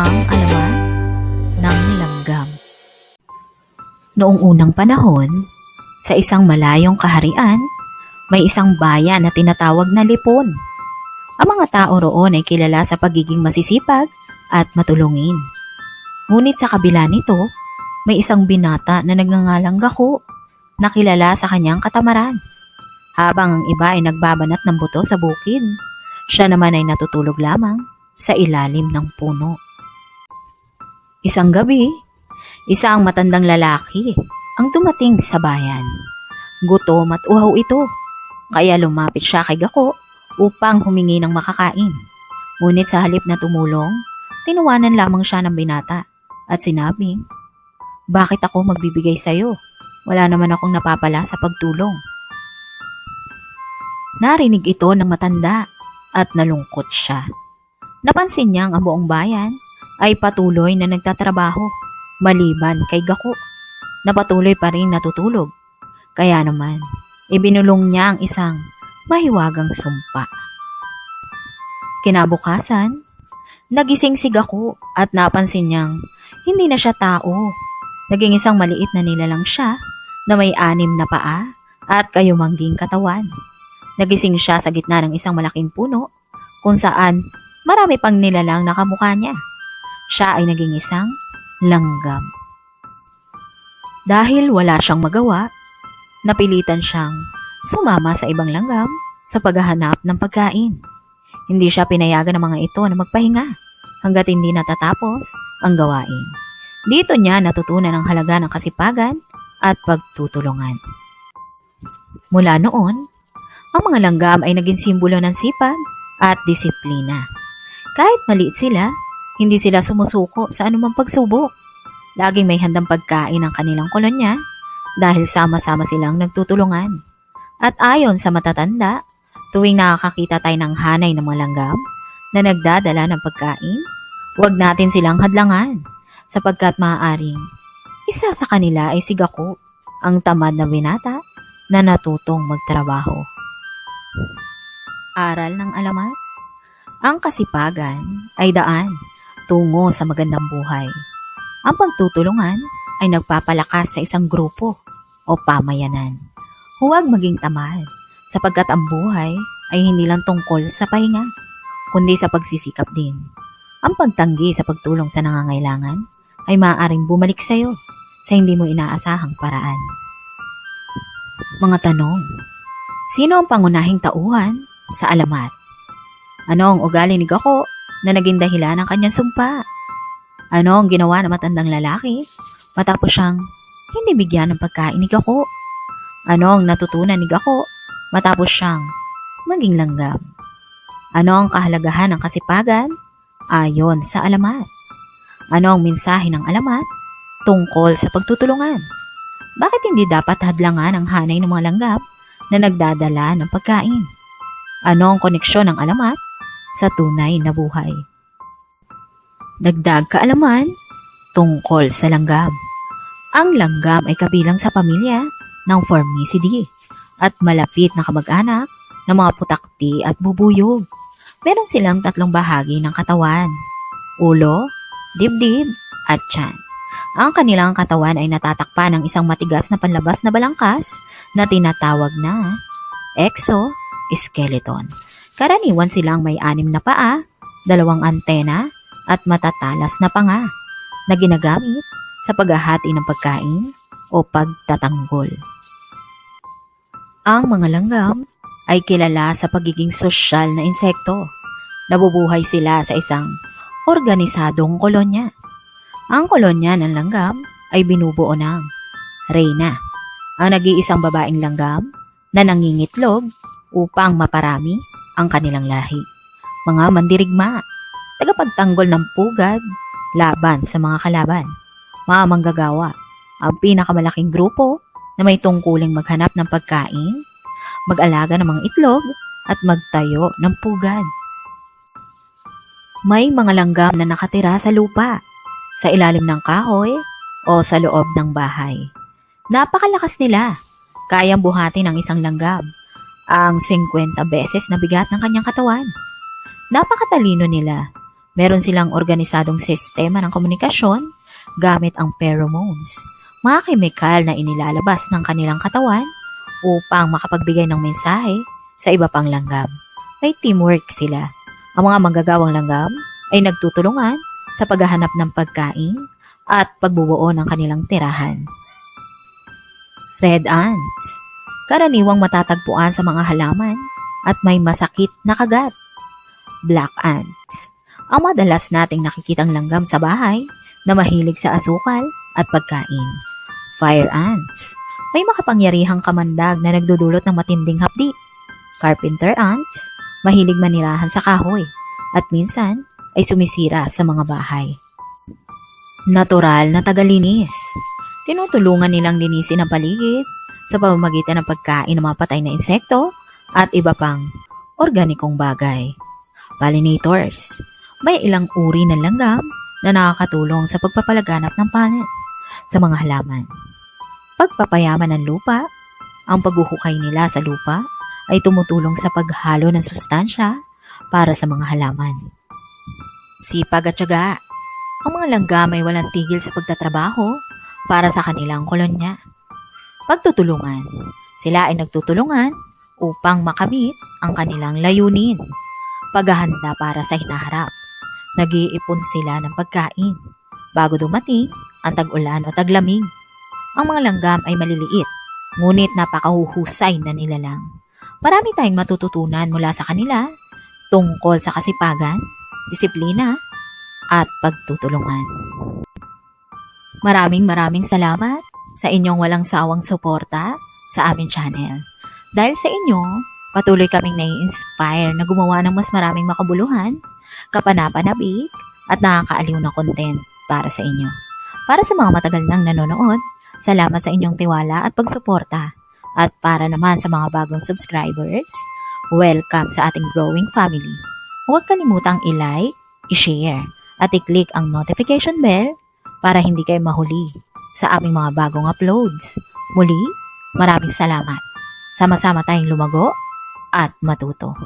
Ang alamat ng langgam. Noong unang panahon, sa isang malayong kaharian, may isang bayan na tinatawag na Lipon. Ang mga tao roon ay kilala sa pagiging masisipag at matulungin. Ngunit sa kabila nito, may isang binata na nagngangalang Gako na kilala sa kanyang katamaran. Habang ang iba ay nagbabanat ng buto sa bukid, siya naman ay natutulog lamang sa ilalim ng puno. Isang gabi, isang matandang lalaki ang dumating sa bayan. Gutom at uhaw ito, kaya lumapit siya kay Gako upang humingi ng makakain. Ngunit sa halip na tumulong, tinuwanan lamang siya ng binata at sinabing, Bakit ako magbibigay sa'yo? Wala naman akong napapala sa pagtulong. Narinig ito ng matanda at nalungkot siya. Napansin niyang ang buong bayan ay patuloy na nagtatrabaho maliban kay Gako na patuloy pa rin natutulog. Kaya naman, ibinulong niya ang isang mahiwagang sumpa. Kinabukasan, nagising si Gako at napansin niyang hindi na siya tao. Naging isang maliit na nilalang siya na may anim na paa at kayumangging katawan. Nagising siya sa gitna ng isang malaking puno kung saan marami pang nilalang na kamukha niya. Siya ay naging isang langgam. Dahil wala siyang magawa, napilitan siyang sumama sa ibang langgam sa paghahanap ng pagkain. Hindi siya pinayagan ng mga ito na magpahinga hanggat hindi natatapos ang gawain. Dito niya natutunan ang halaga ng kasipagan at pagtutulungan. Mula noon, ang mga langgam ay naging simbolo ng sipag at disiplina. Kahit maliit sila, hindi sila sumusuko sa anumang pagsubok. Laging may handang pagkain ang kanilang kolonya dahil sama-sama silang nagtutulungan. At ayon sa matatanda, tuwing nakakakita tayo ng hanay ng mga langgam na nagdadala ng pagkain, huwag natin silang hadlangan sapagkat maaaring isa sa kanila ay si Gako, ang tamad na binata na natutong magtrabaho. Aral ng alamat Ang kasipagan ay daan tungo sa magandang buhay. Ang pagtutulungan ay nagpapalakas sa isang grupo o pamayanan. Huwag maging tamad sapagkat ang buhay ay hindi lang tungkol sa pahinga, kundi sa pagsisikap din. Ang pagtanggi sa pagtulong sa nangangailangan ay maaaring bumalik sa iyo sa hindi mo inaasahang paraan. Mga tanong Sino ang pangunahing tauhan sa alamat? Ano ang ugali ni Gako na naging dahilan ng kanyang sumpa? Ano ang ginawa ng matandang lalaki matapos siyang hindi bigyan ng pagkain ni Gako? Ano ang natutunan ni Gako matapos siyang maging langgam? Ano ang kahalagahan ng kasipagan ayon sa alamat? Ano ang mensahe ng alamat tungkol sa pagtutulungan? Bakit hindi dapat hadlangan ang hanay ng mga langgam na nagdadala ng pagkain? Ano ang koneksyon ng alamat sa tunay na buhay? Dagdag kaalaman tungkol sa langgam. Ang langgam ay kabilang sa pamilya ng Formicidae at malapit na kamag-anak ng mga putakti at bubuyog. Meron silang tatlong bahagi ng katawan, ulo, dibdib, at tiyan. Ang kanilang katawan ay natatakpan ng isang matigas na panlabas na balangkas na tinatawag na exoskeleton. Karaniwan silang may anim na paa, dalawang antena, at matatalas na panga na ginagamit sa paghahati ng pagkain o pagtatanggol. Ang mga langgam ay kilala sa pagiging sosyal na insekto. Nabubuhay sila sa isang organisadong kolonya. Ang kolonya ng langgam ay binubuo ng reyna, ang nag-iisang babaeng langgam na nangingitlog upang maparami ang kanilang lahi. Mga mandirigma, tagapagtanggol ng pugad laban sa mga kalaban. Mga manggagawa, ang pinakamalaking grupo na may tungkuling maghanap ng pagkain, mag-alaga ng mga itlog, at magtayo ng pugad. May mga langgam na nakatira sa lupa, sa ilalim ng kahoy o sa loob ng bahay. Napakalakas nila. Kayang buhati ng isang langgam ang 50 beses na bigat ng kanyang katawan. Napakatalino nila Meron silang organisadong sistema ng komunikasyon gamit ang pheromones, mga kemikal na inilalabas ng kanilang katawan upang makapagbigay ng mensahe sa iba pang langgam. May teamwork sila. Ang mga manggagawang langgam ay nagtutulungan sa paghahanap ng pagkain at pagbubuo ng kanilang tirahan. Red ants. Karaniwang matatagpuan sa mga halaman at may masakit na kagat. Black ants. Ang madalas nating nakikitang langgam sa bahay na mahilig sa asukal at pagkain. Fire ants. May makapangyarihang kamandag na nagdudulot ng matinding hapdi. Carpenter ants. Mahilig manirahan sa kahoy at minsan ay sumisira sa mga bahay. Natural na tagalinis. Tinutulungan nilang linisin ang paligid sa pamamagitan ng pagkain ng mga patay na insekto at iba pang organikong bagay. Pollinators. May ilang uri ng langgam na nakakatulong sa pagpapalaganap ng panen sa mga halaman. Pagpapayaman ng lupa. Ang paghuhukay nila sa lupa ay tumutulong sa paghalo ng sustansya para sa mga halaman. Sipag at tiyaga. Ang mga langgam ay walang tigil sa pagtatrabaho para sa kanilang kolonya. Pagtutulungan. Sila ay nagtutulungan upang makamit ang kanilang layunin. Paghahanda para sa hinaharap. Nag-iipon sila ng pagkain bago dumating ang tag-ulan o taglamig. Ang mga langgam ay maliliit, ngunit napakahuhusay na nilalang. Marami tayong matututunan mula sa kanila tungkol sa kasipagan, disiplina, at pagtutulungan. Maraming maraming salamat sa inyong walang sawang suporta sa aming channel. Dahil sa inyo, patuloy kaming nai-inspire na gumawa ng mas maraming makabuluhan, kapanapanabik, at nakakaaliw na content para sa inyo. Para sa mga matagal nang nanonood, salamat sa inyong tiwala at pagsuporta. At para naman sa mga bagong subscribers, welcome sa ating growing family. Huwag kalimutang i-like, i-share, at i-click ang notification bell para hindi kayo mahuli sa aming mga bagong uploads. Muli, maraming salamat. Sama-sama tayong lumago at matuto.